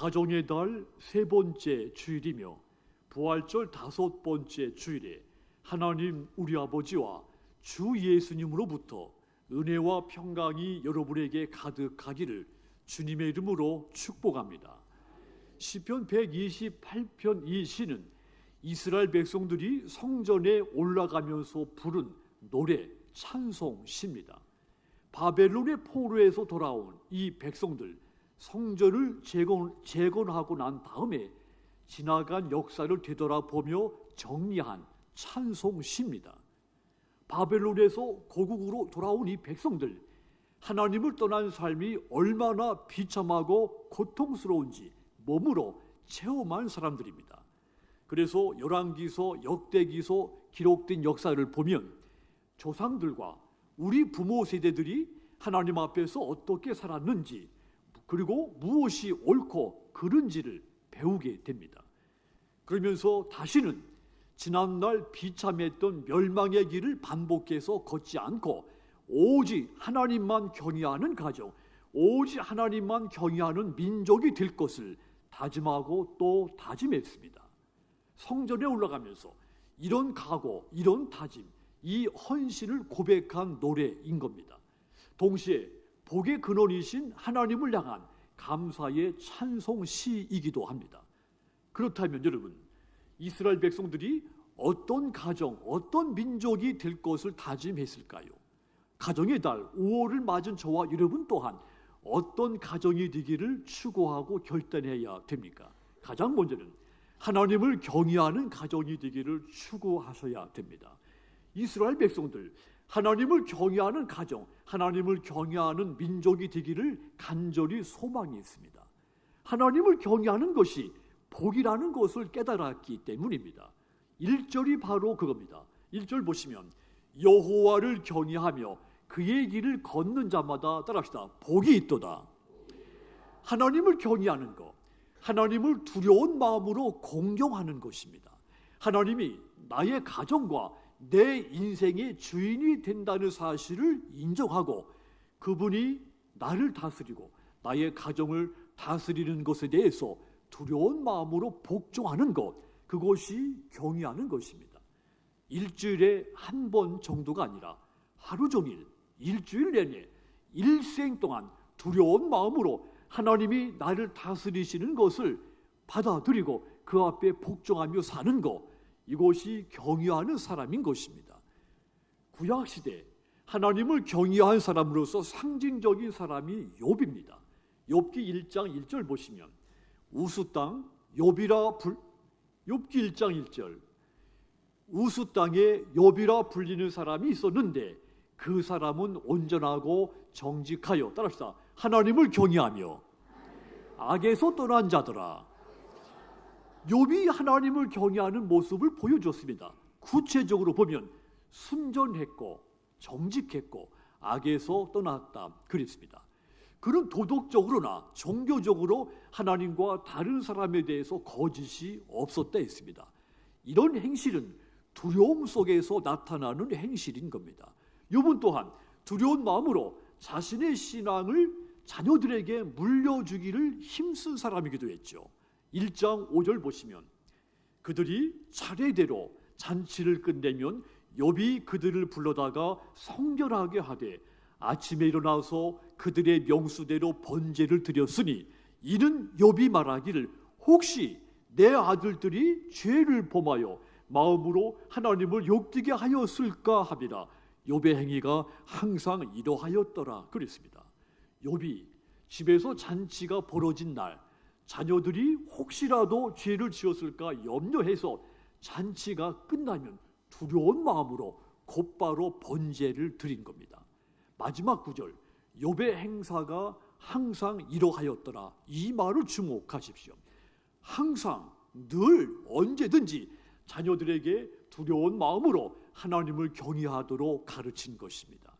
가정의 달 세 번째 주일이며 부활절 다섯 번째 주일에 하나님 우리 아버지와 주 예수님으로부터 은혜와 평강이 여러분에게 가득하기를 주님의 이름으로 축복합니다. 시편 128편 이 시는 이스라엘 백성들이 성전에 올라가면서 부른 노래 찬송 시입니다. 바벨론의 포로에서 돌아온 이 백성들 성전을 재건, 재건하고 난 다음에 지나간 역사를 되돌아보며 정리한 찬송시입니다. 바벨론에서 고국으로 돌아온 이 백성들 하나님을 떠난 삶이 얼마나 비참하고 고통스러운지 몸으로 체험한 사람들입니다. 그래서 열왕기서, 역대기서 기록된 역사를 보면 조상들과 우리 부모 세대들이 하나님 앞에서 어떻게 살았는지 그리고 무엇이 옳고 그른지를 배우게 됩니다. 그러면서 다시는 지난날 비참했던 멸망의 길을 반복해서 걷지 않고 오직 하나님만 경외하는 가정, 오직 하나님만 경외하는 민족이 될 것을 다짐하고 또 다짐했습니다. 성전에 올라가면서 이런 각오, 이런 다짐, 이 헌신을 고백한 노래인 겁니다. 동시에 복의 근원이신 하나님을 향한 감사의 찬송 시이기도 합니다. 그렇다면 여러분, 이스라엘 백성들이 어떤 가정, 어떤 민족이 될 것을 다짐했을까요? 가정의 달 5월을 맞은 저와 여러분 또한 어떤 가정이 되기를 추구하고 결단해야 됩니까? 가장 먼저는 하나님을 경외하는 가정이 되기를 추구하셔야 됩니다. 이스라엘 백성들 하나님을 경외하는 가정, 하나님을 경외하는 민족이 되기를 간절히 소망했습니다. 하나님을 경외하는 것이 복이라는 것을 깨달았기 때문입니다. 1절이 바로 그겁니다. 1절 보시면 여호와를 경외하며 그의 길을 걷는 자마다 따라합시다. 복이 있도다. 하나님을 경외하는 것, 하나님을 두려운 마음으로 공경하는 것입니다. 하나님이 나의 가정과 내 인생의 주인이 된다는 사실을 인정하고 그분이 나를 다스리고 나의 가정을 다스리는 것에 대해서 두려운 마음으로 복종하는 것 그것이 경외하는 것입니다. 일주일에 한 번 정도가 아니라 하루 종일 일주일 내내 일생 동안 두려운 마음으로 하나님이 나를 다스리시는 것을 받아들이고 그 앞에 복종하며 사는 것 이것이 경외하는 사람인 것입니다. 구약 시대 하나님을 경외한 사람으로서 상징적인 사람이 욥입니다. 욥기 1장 1절 보시면 우수 땅 욥이라 불 욥기 1장 1절 우수 땅에 욥이라 불리는 사람이 있었는데 그 사람은 온전하고 정직하여 따라합시다. 하나님을 경외하며 악에서 떠난 자더라. 욥이 하나님을 경외하는 모습을 보여줬습니다. 구체적으로 보면 순전했고 정직했고 악에서 떠났다 그랬습니다. 그런 도덕적으로나 종교적으로 하나님과 다른 사람에 대해서 거짓이 없었다 했습니다. 이런 행실은 두려움 속에서 나타나는 행실인 겁니다. 욥은 또한 두려운 마음으로 자신의 신앙을 자녀들에게 물려주기를 힘쓴 사람이기도 했죠. 1장 5절 보시면 그들이 차례대로 잔치를 끝내면 욥이 그들을 불러다가 성결하게 하되 아침에 일어나서 그들의 명수대로 번제를 드렸으니 이는 욥이 말하기를 혹시 내 아들들이 죄를 범하여 마음으로 하나님을 욕되게 하였을까 합니다. 욥의 행위가 항상 이러하였더라 그랬습니다. 욥이 집에서 잔치가 벌어진 날 자녀들이 혹시라도 죄를 지었을까 염려해서 잔치가 끝나면 두려운 마음으로 곧바로 번제를 드린 겁니다. 마지막 구절 욥의 행사가 항상 이러하였더라. 이 말을 주목하십시오. 항상 늘 언제든지 자녀들에게 두려운 마음으로 하나님을 경외하도록 가르친 것입니다.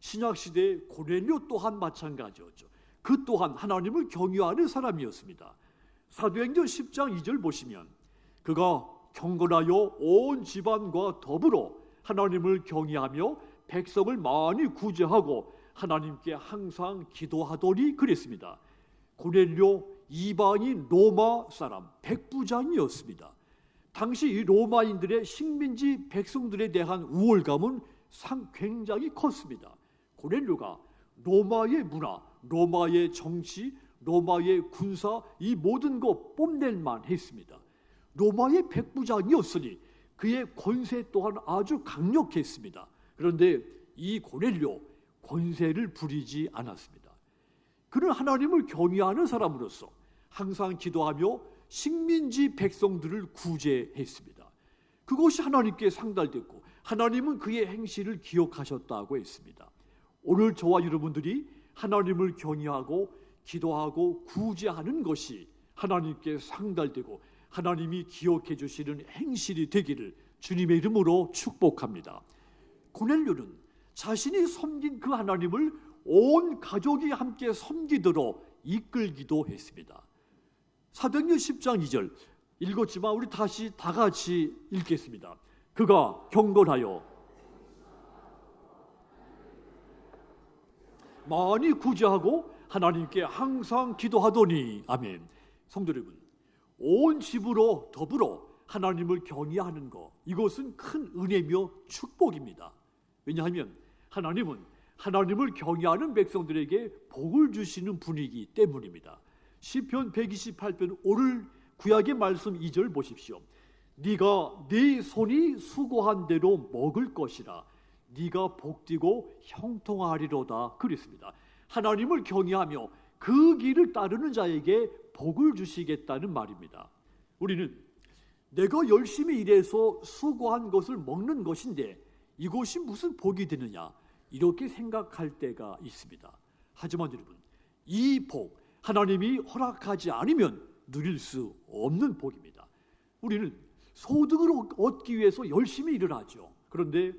신약 시대 고넬료 또한 마찬가지였죠. 그 또한 하나님을 경외하는 사람이었습니다. 사도행전 10장 2절 보시면 그가 경건하여 온 집안과 더불어 하나님을 경외하며 백성을 많이 구제하고 하나님께 항상 기도하더니 그랬습니다. 고넬료 이방인 로마 사람 백부장이었습니다. 당시 이 로마인들의 식민지 백성들에 대한 우월감은 상 굉장히 컸습니다. 고넬료가 로마의 문화, 로마의 정치, 로마의 군사 이 모든 것 뽐낼 만 했습니다. 로마의 백부장이었으니 그의 권세 또한 아주 강력했습니다. 그런데 이 고넬료 권세를 부리지 않았습니다. 그는 하나님을 경외하는 사람으로서 항상 기도하며 식민지 백성들을 구제했습니다. 그것이 하나님께 상달됐고 하나님은 그의 행실을 기억하셨다고 했습니다. 오늘 저와 여러분들이 하나님을 경외하고 기도하고 구제하는 것이 하나님께 상달되고 하나님이 기억해 주시는 행실이 되기를 주님의 이름으로 축복합니다. 고넬료는 자신이 섬긴 그 하나님을 온 가족이 함께 섬기도록 이끌기도 했습니다. 사도행전 10장 2절 읽었지만 우리 다시 다 같이 읽겠습니다. 그가 경건하여 많이 구제하고 하나님께 항상 기도하더니 아멘. 성도 여러분, 온 집으로 더불어 하나님을 경외하는 것 이것은 큰 은혜며 축복입니다. 왜냐하면 하나님은 하나님을 경외하는 백성들에게 복을 주시는 분이기 때문입니다. 시편 128편 오늘 구약의 말씀 2절 보십시오. 네가 네 손이 수고한 대로 먹을 것이라 네가 복되고 형통하리로다 그랬습니다. 하나님을 경외하며 그 길을 따르는 자에게 복을 주시겠다는 말입니다. 우리는 내가 열심히 일해서 수고한 것을 먹는 것인데 이것이 무슨 복이 되느냐 이렇게 생각할 때가 있습니다. 하지만 여러분 이 복 하나님이 허락하지 않으면 누릴 수 없는 복입니다. 우리는 소득을 얻기 위해서 열심히 일을 하죠. 그런데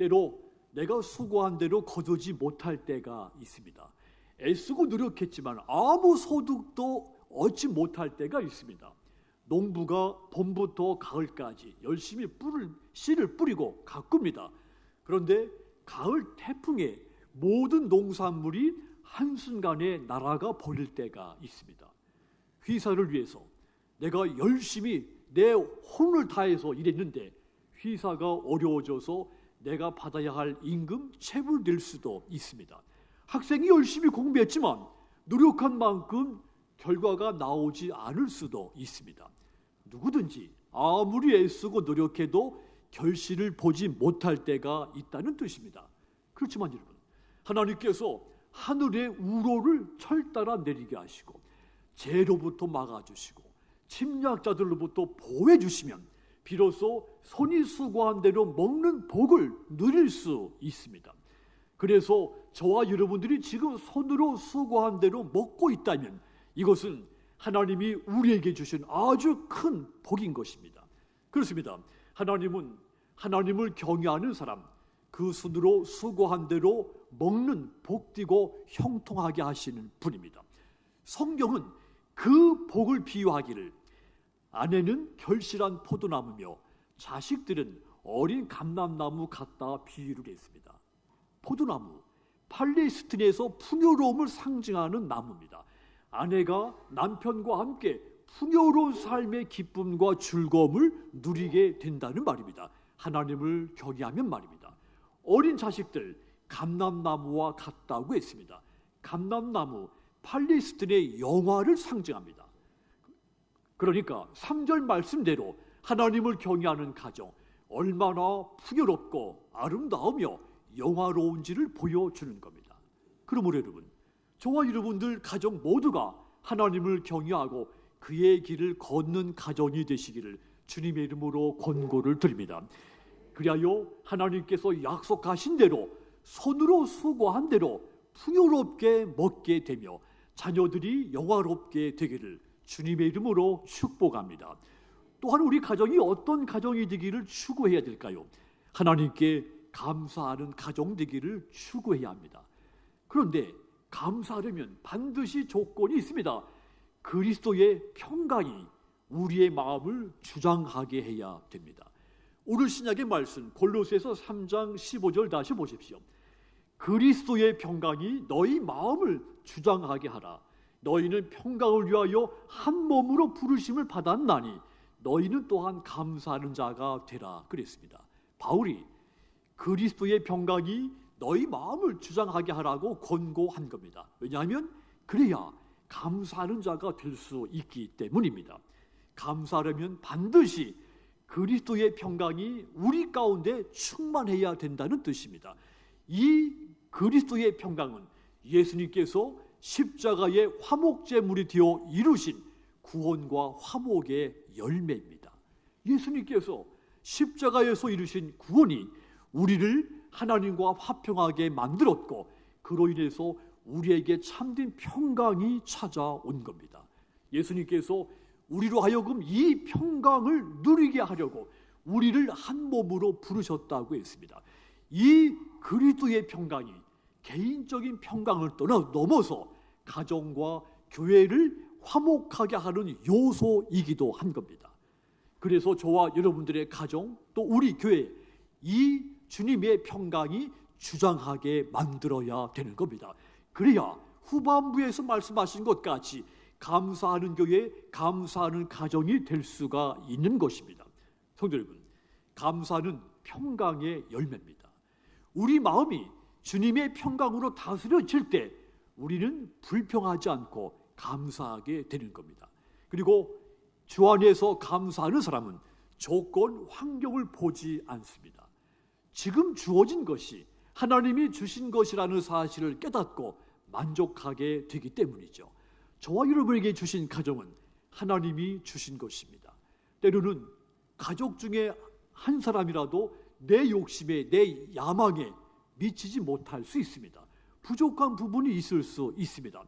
때로 내가 수고한 대로 거두지 못할 때가 있습니다. 애쓰고 노력했지만 아무 소득도 얻지 못할 때가 있습니다. 농부가 봄부터 가을까지 열심히 뿔을 씨를 뿌리고 가꿉니다. 그런데 가을 태풍에 모든 농산물이 한순간에 날아가 버릴 때가 있습니다. 휘사를 위해서 내가 열심히 내 혼을 다해서 일했는데 휘사가 어려워져서 내가 받아야 할 임금 체불될 수도 있습니다. 학생이 열심히 공부했지만 노력한 만큼 결과가 나오지 않을 수도 있습니다. 누구든지 아무리 애쓰고 노력해도 결실을 보지 못할 때가 있다는 뜻입니다. 그렇지만 여러분, 하나님께서 하늘의 우로를 철따라 내리게 하시고 죄로부터 막아주시고 침략자들로부터 보호해 주시면 비로소 손이 수고한 대로 먹는 복을 누릴 수 있습니다. 그래서 저와 여러분들이 지금 손으로 수고한 대로 먹고 있다면 이것은 하나님이 우리에게 주신 아주 큰 복인 것입니다. 그렇습니다. 하나님은 하나님을 경외하는 사람, 그 손으로 수고한 대로 먹는 복되고 형통하게 하시는 분입니다. 성경은 그 복을 비유하기를 아내는 결실한 포도나무며 자식들은 어린 감람나무 같다 비유를 했습니다. 포도나무, 팔레스틴에서 풍요로움을 상징하는 나무입니다. 아내가 남편과 함께 풍요로운 삶의 기쁨과 즐거움을 누리게 된다는 말입니다. 하나님을 경외하면 말입니다. 어린 자식들 감람나무와 같다고 했습니다. 감람나무 팔레스틴의 영화를 상징합니다. 그러니까 3절 말씀대로 하나님을 경외하는 가정 얼마나 풍요롭고 아름다우며 영화로운지를 보여주는 겁니다. 그러므로 여러분, 저와 여러분들 가정 모두가 하나님을 경외하고 그의 길을 걷는 가정이 되시기를 주님의 이름으로 권고를 드립니다. 그리하여 하나님께서 약속하신 대로 손으로 수고한 대로 풍요롭게 먹게 되며 자녀들이 영화롭게 되기를 주님의 이름으로 축복합니다. 또한 우리 가정이 어떤 가정이 되기를 추구해야 될까요? 하나님께 감사하는 가정 되기를 추구해야 합니다. 그런데 감사하려면 반드시 조건이 있습니다. 그리스도의 평강이 우리의 마음을 주장하게 해야 됩니다. 오늘 신약의 말씀 골로새서 3장 15절 다시 보십시오. 그리스도의 평강이 너희 마음을 주장하게 하라. 너희는 평강을 위하여 한 몸으로 부르심을 받았나니 너희는 또한 감사하는 자가 되라 그랬습니다. 바울이 그리스도의 평강이 너희 마음을 주장하게 하라고 권고한 겁니다. 왜냐하면 그래야 감사하는 자가 될 수 있기 때문입니다. 감사하려면 반드시 그리스도의 평강이 우리 가운데 충만해야 된다는 뜻입니다. 이 그리스도의 평강은 예수님께서 십자가의 화목제물이 되어 이루신 구원과 화목의 열매입니다. 예수님께서 십자가에서 이루신 구원이 우리를 하나님과 화평하게 만들었고 그로 인해서 우리에게 참된 평강이 찾아온 겁니다. 예수님께서 우리로 하여금 이 평강을 누리게 하려고 우리를 한 몸으로 부르셨다고 했습니다. 이 그리스도의 평강이 개인적인 평강을 떠나 넘어서 가정과 교회를 화목하게 하는 요소이기도 한 겁니다. 그래서 저와 여러분들의 가정 또 우리 교회 이 주님의 평강이 주장하게 만들어야 되는 겁니다. 그래야 후반부에서 말씀하신 것 같이 감사하는 교회, 감사하는 가정이 될 수가 있는 것입니다. 성도 여러분, 감사는 평강의 열매입니다. 우리 마음이 주님의 평강으로 다스려질 때 우리는 불평하지 않고 감사하게 되는 겁니다. 그리고 주 안에서 감사하는 사람은 조건, 환경을 보지 않습니다. 지금 주어진 것이 하나님이 주신 것이라는 사실을 깨닫고 만족하게 되기 때문이죠. 저와 여러분에게 주신 가정은 하나님이 주신 것입니다. 때로는 가족 중에 한 사람이라도 내 욕심에, 내 야망에 미치지 못할 수 있습니다. 부족한 부분이 있을 수 있습니다.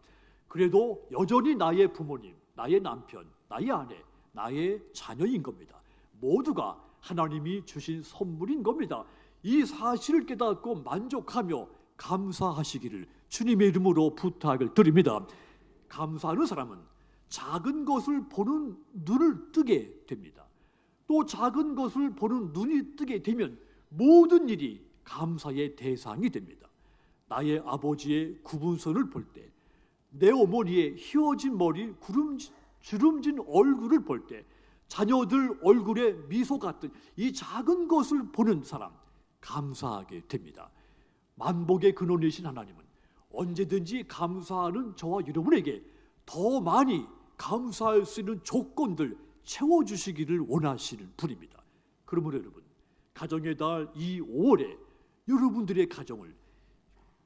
그래도 여전히 나의 부모님, 나의 남편, 나의 아내, 나의 자녀인 겁니다. 모두가 하나님이 주신 선물인 겁니다. 이 사실을 깨닫고 만족하며 감사하시기를 주님의 이름으로 부탁을 드립니다. 감사하는 사람은 작은 것을 보는 눈을 뜨게 됩니다. 또 작은 것을 보는 눈이 뜨게 되면 모든 일이 감사의 대상이 됩니다. 나의 아버지의 구분선을 볼 때, 내 어머니의 휘어진 머리, 구름진, 주름진 얼굴을 볼 때, 자녀들 얼굴에 미소 같은 이 작은 것을 보는 사람, 감사하게 됩니다. 만복의 근원이신 하나님은 언제든지 감사하는 저와 여러분에게 더 많이 감사할 수 있는 조건들 채워주시기를 원하시는 분입니다. 그러므로 여러분, 가정의 달 이 5월에 여러분들의 가정을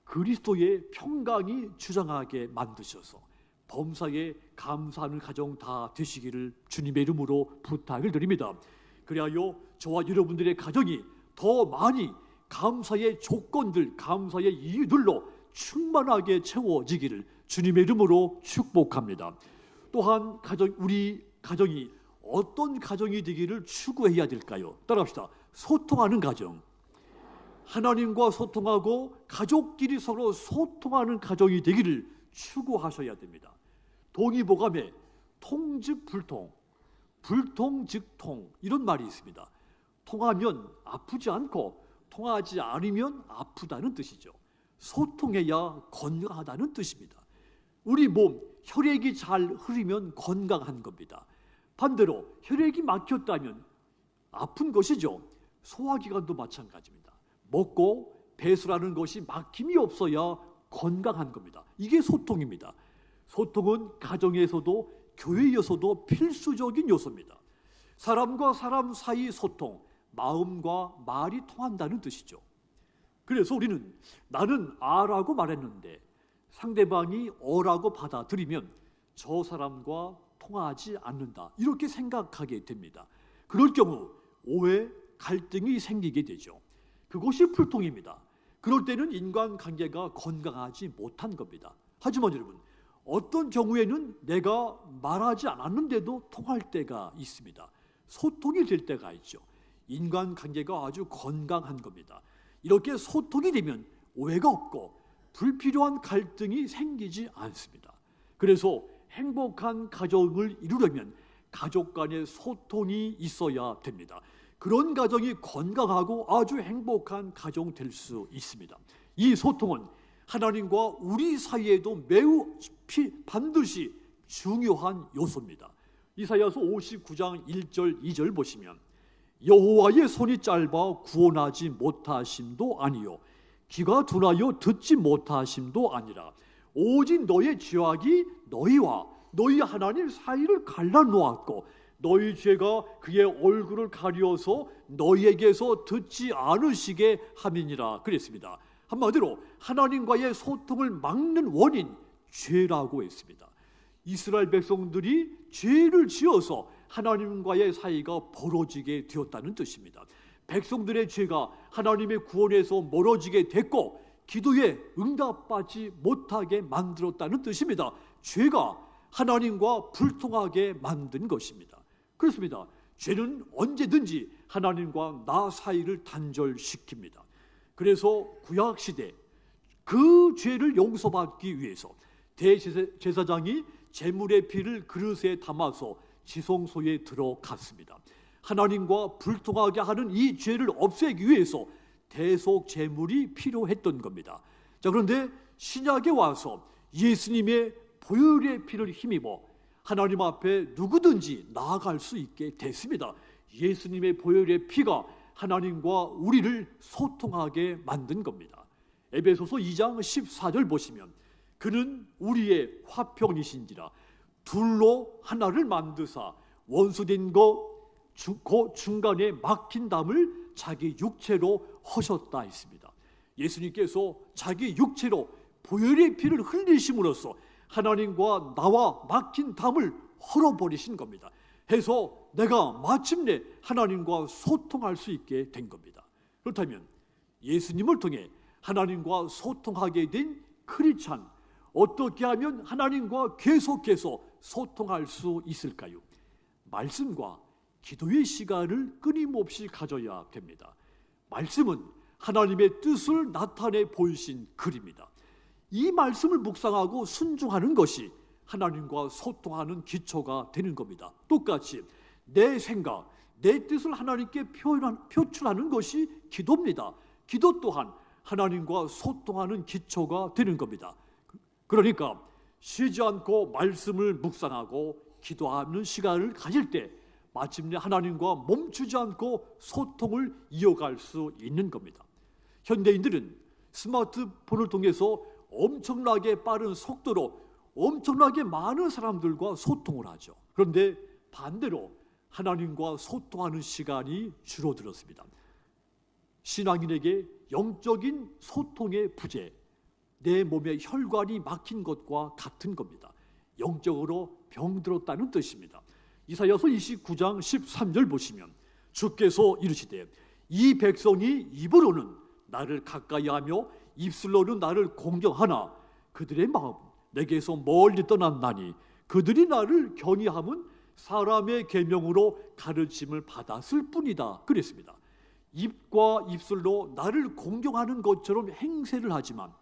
그리스도의 평강이 주장하게 만드셔서 범사에 감사하는 가정 다 되시기를 주님의 이름으로 부탁을 드립니다. 그리하여 저와 여러분들의 가정이 더 많이 감사의 조건들, 감사의 이유들로 충만하게 채워지기를 주님의 이름으로 축복합니다. 또한 가정 우리 가정이 어떤 가정이 되기를 추구해야 될까요? 따라합시다. 소통하는 가정. 하나님과 소통하고 가족끼리 서로 소통하는 가정이 되기를 추구하셔야 됩니다. 동의보감에 통즉 불통, 불통 즉 통 이런 말이 있습니다. 통하면 아프지 않고 통하지 않으면 아프다는 뜻이죠. 소통해야 건강하다는 뜻입니다. 우리 몸 혈액이 잘 흐르면 건강한 겁니다. 반대로 혈액이 막혔다면 아픈 것이죠. 소화기관도 마찬가지입니다. 먹고 배수라는 것이 막힘이 없어야 건강한 겁니다. 이게 소통입니다. 소통은 가정에서도 교회에서도 필수적인 요소입니다. 사람과 사람 사이 소통, 마음과 말이 통한다는 뜻이죠. 그래서 우리는 나는 아라고 말했는데 상대방이 어라고 받아들이면 저 사람과 통하지 않는다. 이렇게 생각하게 됩니다. 그럴 경우 오해, 갈등이 생기게 되죠. 그것이 불통입니다. 그럴 때는 인간관계가 건강하지 못한 겁니다. 하지만 여러분, 어떤 경우에는 내가 말하지 않았는데도 통할 때가 있습니다. 소통이 될 때가 있죠. 인간관계가 아주 건강한 겁니다. 이렇게 소통이 되면 오해가 없고 불필요한 갈등이 생기지 않습니다. 그래서 행복한 가정을 이루려면 가족 간의 소통이 있어야 됩니다. 그런 가정이 건강하고 아주 행복한 가정 될 수 있습니다. 이 소통은 하나님과 우리 사이에도 매우 피- 반드시 중요한 요소입니다. 이사야서 59장 1절 2절 보시면 여호와의 손이 짧아 구원하지 못하심도 아니요 귀가 둔하여 듣지 못하심도 아니라 오직 너의 죄악이 너희와 너희 하나님 사이를 갈라 놓았고 너희 죄가 그의 얼굴을 가리어서 너희에게서 듣지 않으시게 함이니라 그랬습니다. 한마디로 하나님과의 소통을 막는 원인 죄라고 했습니다. 이스라엘 백성들이 죄를 지어서 하나님과의 사이가 벌어지게 되었다는 뜻입니다. 백성들의 죄가 하나님의 구원에서 멀어지게 됐고 기도에 응답받지 못하게 만들었다는 뜻입니다. 죄가 하나님과 불통하게 만든 것입니다. 그렇습니다. 죄는 언제든지 하나님과 나 사이를 단절시킵니다. 그래서 구약 시대 그 죄를 용서받기 위해서 대제사장이 제물의 피를 그릇에 담아서 지성소에 들어갔습니다. 하나님과 불통하게 하는 이 죄를 없애기 위해서 대속 제물이 필요했던 겁니다. 자 그런데 신약에 와서 예수님의 보혈의 피를 힘입어 하나님 앞에 누구든지 나아갈 수 있게 됐습니다. 예수님의 보혈의 피가 하나님과 우리를 소통하게 만든 겁니다. 에베소서 2장 14절 보시면 그는 우리의 화평이신지라 둘로 하나를 만드사 원수된 거 주- 그 중간에 막힌 담을 자기 육체로 허셨다 했습니다. 예수님께서 자기 육체로 보혈의 피를 흘리심으로써 하나님과 나와 막힌 담을 헐어버리신 겁니다. 해서 내가 마침내 하나님과 소통할 수 있게 된 겁니다. 그렇다면 예수님을 통해 하나님과 소통하게 된 크리찬 어떻게 하면 하나님과 계속해서 소통할 수 있을까요? 말씀과 기도의 시간을 끊임없이 가져야 됩니다. 말씀은 하나님의 뜻을 나타내 보이신 글입니다. 이 말씀을 묵상하고 순종하는 것이 하나님과 소통하는 기초가 되는 겁니다. 똑같이 내 생각, 내 뜻을 하나님께 표현한, 표출하는 것이 기도입니다. 기도 또한 하나님과 소통하는 기초가 되는 겁니다. 그러니까 쉬지 않고 말씀을 묵상하고 기도하는 시간을 가질 때 마침내 하나님과 멈추지 않고 소통을 이어갈 수 있는 겁니다. 현대인들은 스마트폰을 통해서 엄청나게 빠른 속도로 엄청나게 많은 사람들과 소통을 하죠. 그런데 반대로 하나님과 소통하는 시간이 줄어들었습니다. 신앙인에게 영적인 소통의 부재, 내 몸에 혈관이 막힌 것과 같은 겁니다. 영적으로 병들었다는 뜻입니다. 이사야서 29장 13절 보시면 주께서 이르시되 이 백성이 입으로는 나를 가까이 하며 입술로는 나를 공경하나 그들의 마음 내게서 멀리 떠났나니 그들이 나를 경외함은 사람의 계명으로 가르침을 받았을 뿐이다 그랬습니다. 입과 입술로 나를 공경하는 것처럼 행세를 하지만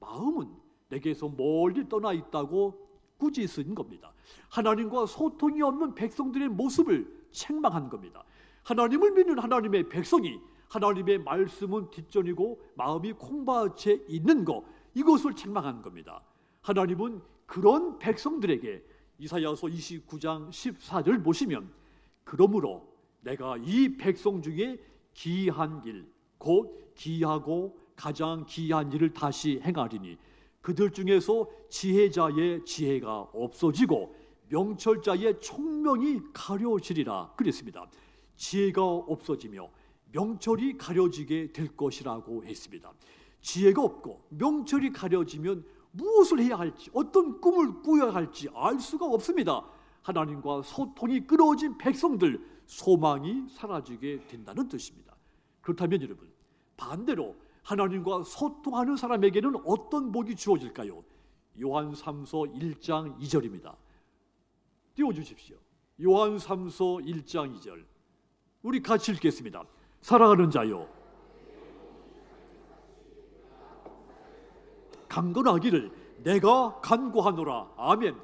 마음은 내게서 멀리 떠나 있다고 꾸짖은 겁니다. 하나님과 소통이 없는 백성들의 모습을 책망한 겁니다. 하나님을 믿는 하나님의 백성이 하나님의 말씀은 뒷전이고 마음이 콩밭에 있는 것 이것을 책망한 겁니다. 하나님은 그런 백성들에게 이사야서 29장 14절 보시면 그러므로 내가 이 백성 중에 기이한 일, 곧 기이하고 가장 기이한 일을 다시 행하리니 그들 중에서 지혜자의 지혜가 없어지고 명철자의 총명이 가려지리라 그랬습니다. 지혜가 없어지며 명철이 가려지게 될 것이라고 했습니다. 지혜가 없고 명철이 가려지면 무엇을 해야 할지 어떤 꿈을 꾸어야 할지 알 수가 없습니다. 하나님과 소통이 끊어진 백성들 소망이 사라지게 된다는 뜻입니다. 그렇다면 여러분 반대로 하나님과 소통하는 사람에게는 어떤 복이 주어질까요? 요한 3서 1장 2절입니다. 띄워 주십시오. 요한 3서 1장 2절. 우리 같이 읽겠습니다. 사랑하는 자요 강건하기를 내가 간구하노라. 아멘.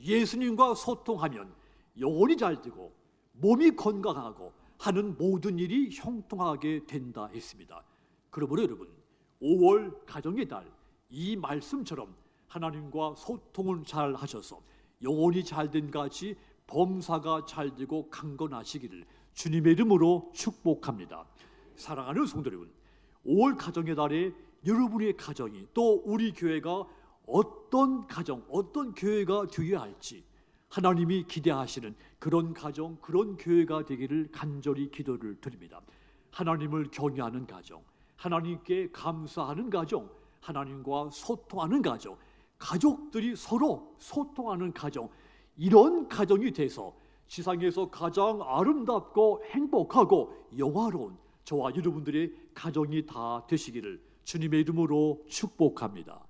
예수님과 소통하면 영혼이 잘 되고 몸이 건강하고 하는 모든 일이 형통하게 된다 했습니다. 그러므로 여러분 5월 가정의 달 이 말씀처럼 하나님과 소통을 잘 하셔서 영혼이 잘 된 같이 범사가 잘 되고 강건하시기를 주님의 이름으로 축복합니다. 사랑하는 성도 여러분, 5월 가정의 달에 여러분의 가정이 또 우리 교회가 어떤 가정, 어떤 교회가 되어야 할지 하나님이 기대하시는 그런 가정, 그런 교회가 되기를 간절히 기도를 드립니다. 하나님을 경외하는 가정, 하나님께 감사하는 가정, 하나님과 소통하는 가정, 가족들이 서로 소통하는 가정, 이런 가정이 돼서 지상에서 가장 아름답고 행복하고 영화로운 저와 여러분들의 가정이 다 되시기를 주님의 이름으로 축복합니다.